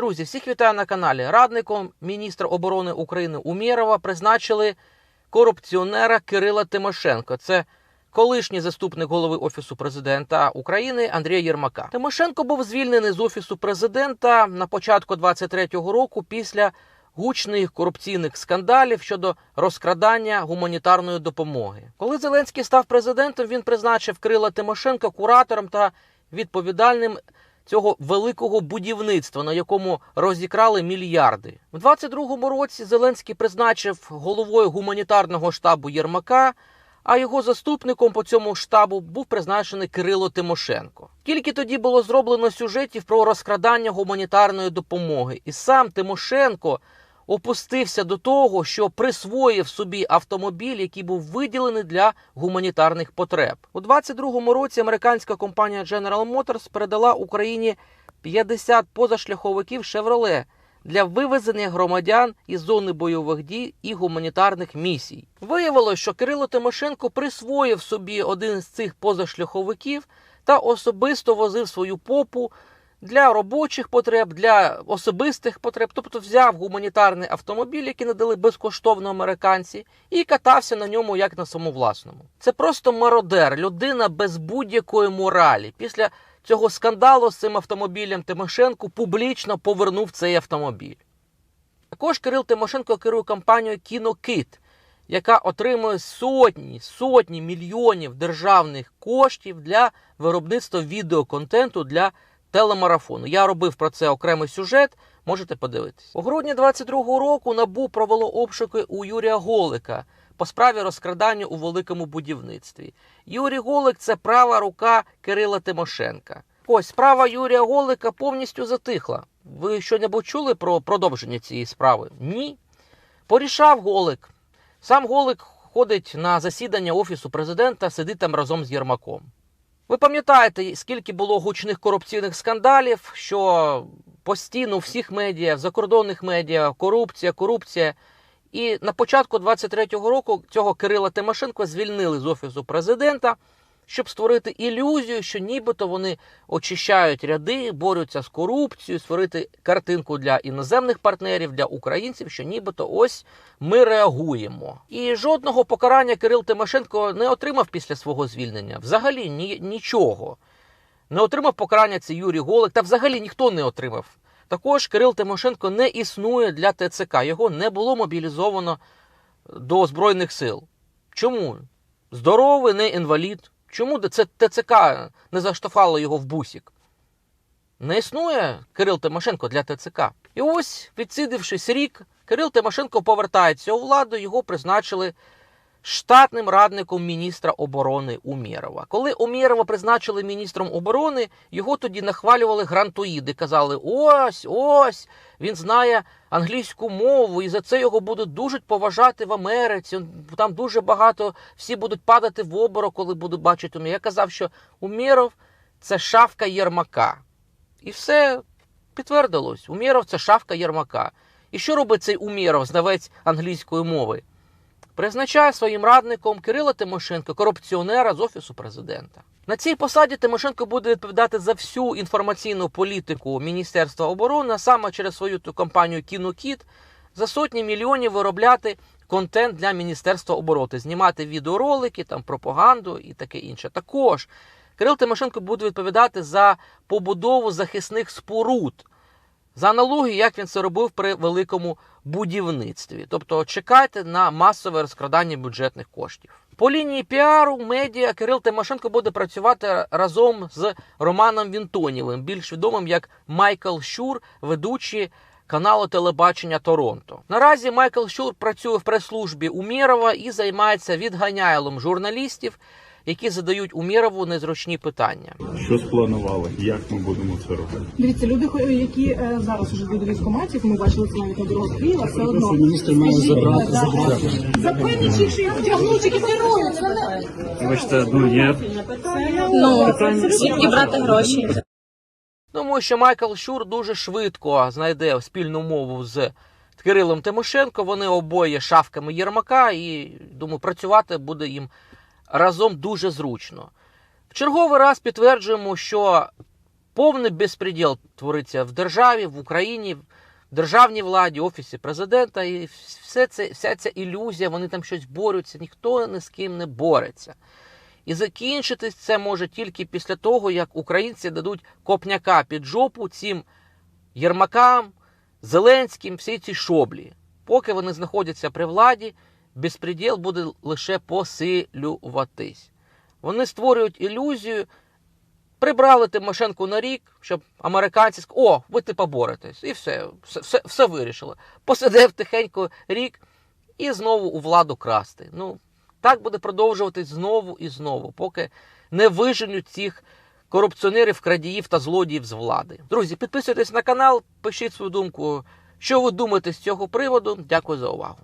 Друзі, всіх вітаю на каналі. Радником міністра оборони України Умєрова призначили корупціонера Кирила Тимошенко. Це колишній заступник голови Офісу президента України Андрія Єрмака. Тимошенко був звільнений з Офісу президента на початку 23-го року після гучних корупційних скандалів щодо розкрадання гуманітарної допомоги. Коли Зеленський став президентом, він призначив Кирила Тимошенка куратором та відповідальним цього великого будівництва, на якому розікрали мільярди. в 22-му році Зеленський призначив головою гуманітарного штабу Єрмака. А його заступником по цьому штабу був призначений Кирило Тимошенко. Тільки тоді було зроблено сюжетів про розкрадання гуманітарної допомоги, і сам Тимошенко опустився до того, що присвоїв собі автомобіль, який був виділений для гуманітарних потреб. У 22-му році американська компанія General Motors передала Україні 50 позашляховиків Chevrolet для вивезення громадян із зони бойових дій і гуманітарних місій. Виявилося, що Кирило Тимошенко присвоїв собі один з цих позашляховиків та особисто возив свою попу для робочих потреб, для особистих потреб, тобто взяв гуманітарний автомобіль, який надали безкоштовно американці, і катався на ньому як на самовласному. Це просто мародер, людина без будь-якої моралі. Після цього скандалу з цим автомобілем Тимошенко публічно повернув цей автомобіль. Також Кирил Тимошенко керує компанією Кінокит, яка отримує сотні сотні мільйонів державних коштів для виробництва відеоконтенту для телемарафону. Я робив про це окремий сюжет. Можете подивитись. У грудні 22-го року НАБУ провело обшуки у Юрія Голика по справі розкрадання у великому будівництві. Юрій Голик це права рука Кирила Тимошенка. Ось справа Юрія Голика повністю затихла. Ви що-небудь чули про продовження цієї справи? Ні. Порішав Голик. Сам Голик ходить на засідання Офісу президента, сидить там разом з Єрмаком. Ви пам'ятаєте, скільки було гучних корупційних скандалів, що постійно всіх медіа, в закордонних медіа, корупція, корупція. І на початку 23-го року цього Кирила Тимошенко звільнили з офісу президента, щоб створити ілюзію, що нібито вони очищають ряди, борються з корупцією, створити картинку для іноземних партнерів, для українців, що нібито ось ми реагуємо. І жодного покарання Кирил Тимошенко не отримав після свого звільнення. Взагалі ні, нічого. Не отримав покарання це Юрій Голик, та взагалі ніхто не отримав. Також Кирил Тимошенко не існує для ТЦК. Його не було мобілізовано до Збройних сил. Чому? Здоровий, не інвалід. Чому це ТЦК не заштовхало його в бусік? Не існує Кирил Тимошенко для ТЦК. І ось, відсидившись рік, Кирил Тимошенко повертається у владу, його призначили штатним радником міністра оборони Умєрова. Коли Умєрова призначили міністром оборони, його тоді нахвалювали грантоїди. Казали: ось, ось, він знає англійську мову, і за це його будуть дуже поважати в Америці. Там дуже багато всі будуть падати в оборок, коли будуть бачити Умєрова. Я казав, що Умєров це шавка Єрмака. І все підтвердилось. Умєров це шавка Єрмака. І що робить цей Умєров, знавець англійської мови? Призначає своїм радником Кирила Тимошенко, корупціонера з офісу президента. На цій посаді Тимошенко буде відповідати за всю інформаційну політику Міністерства оборони, а саме через свою ту компанію Кінокіт за сотні мільйонів виробляти контент для Міністерства оборони, знімати відеоролики, там пропаганду і таке інше. Також Кирил Тимошенко буде відповідати за побудову захисних споруд. За аналогією, як він це робив при великому будівництві. Тобто чекайте на масове розкрадання бюджетних коштів. По лінії піару медіа Кирил Тимошенко буде працювати разом з Романом Вінтонєвим, більш відомим як Майкл Щур, ведучий каналу телебачення Торонто. Наразі Майкл Щур працює в прес-службі Умєрова і займається відганяйлом журналістів, які задають Умєрову незручні питання. Що спланували? Як ми будемо це робити? Дивіться, люди, які е, зараз уже йдуть до військкоматів, ми бачили це навіть на дорогах Києва, все одно. міністр має забрати- забрати. Запевніть їх вдягнуть, не- Вибачте, ну є Ну, звідки брати гроші? Думаю, що Майкл Щур дуже швидко знайде спільну мову з Кирилом Тимошенко. Вони обоє шавками Єрмака, і думаю, працювати буде їм разом дуже зручно. В черговий раз підтверджуємо, що Повний безпреділ твориться в державі, в Україні, в державній владі, офісі президента. І все це, вся ця ілюзія, вони там щось борються, ніхто ні з ким не бореться. І закінчитись це може тільки після того, як українці дадуть копняка під жопу цим Єрмакам, Зеленським, всій цій шоблі. Поки вони знаходяться при владі, безпреділ буде лише посилюватись. Вони створюють ілюзію, прибрали Тимошенко на рік, щоб американці сказали, о, ви ти поборетесь. І все, все, все, вирішили. Посидив тихенько рік і знову у владу красти. Ну, так буде продовжуватись знову і знову, поки не виженуть цих корупціонерів, крадіїв та злодіїв з влади. Друзі, підписуйтесь на канал, пишіть свою думку, що ви думаєте з цього приводу. Дякую за увагу.